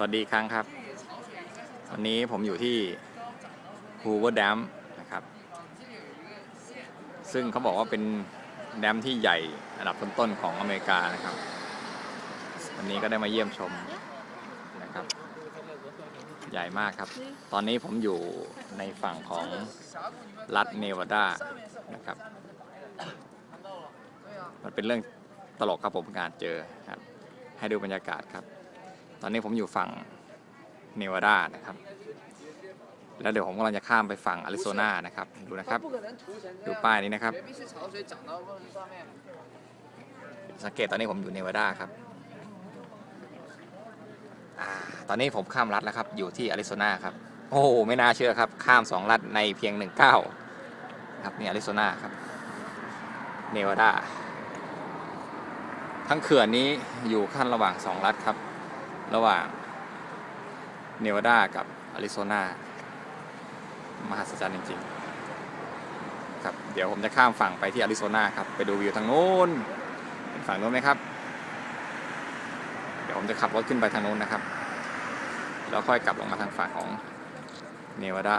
วัสดีครั้งครับ วันนี้ผมอยู่ที่ Hoover Dam นะครับ ซึ่งเขาบอกว่าเป็นแดมที่ใหญ่อันดับต้นๆของอเมริกานะครับ วันนี้ก็ได้มาเยี่ยมชมนะครับ ใหญ่มากครับ ตอนนี้ผมอยู่ในฝั่งของรัฐเนวาดานะครับ มันเป็นเรื่องตลกครับผมการเจอครับ ให้ดูบรรยากาศครับ ตอนนี้ผมอยู่ฝั่งเนวาดานะครับ แล้วเดี๋ยวผมกำลังจะข้ามไปฝั่งอาริโซนานะครับ ดูนะครับ ดูป้ายนี้นะครับ สังเกตตอนนี้ผมอยู่เนวาดาครับอตอนนี้ผมข้ามรัฐแล้วครับ อยู่ที่อาริโซนาครับ โอ้ไม่น่าเชื่อครับ ข้ามสองรัฐในเพียงหนึ่งเก้าครับนี่อาริโซนาครับ เนวาดา ทั้งเขื่อนนี้อยู่ขั้นระหว่างสองรัฐครับ ระหว่างเนวาดากับอาริโซนามหัศจรรย์จริง ๆ ครับ เดี๋ยวผมจะข้ามฝั่งไปที่อาริโซนาครับ ไปดูวิวทางโน้นเห็นฝั่งโน้นไหมครับ เดี๋ยวผมจะขับรถขึ้นไปทางโน้นนะครับ แล้วค่อยกลับลงมาทางฝั่งของเนวาดา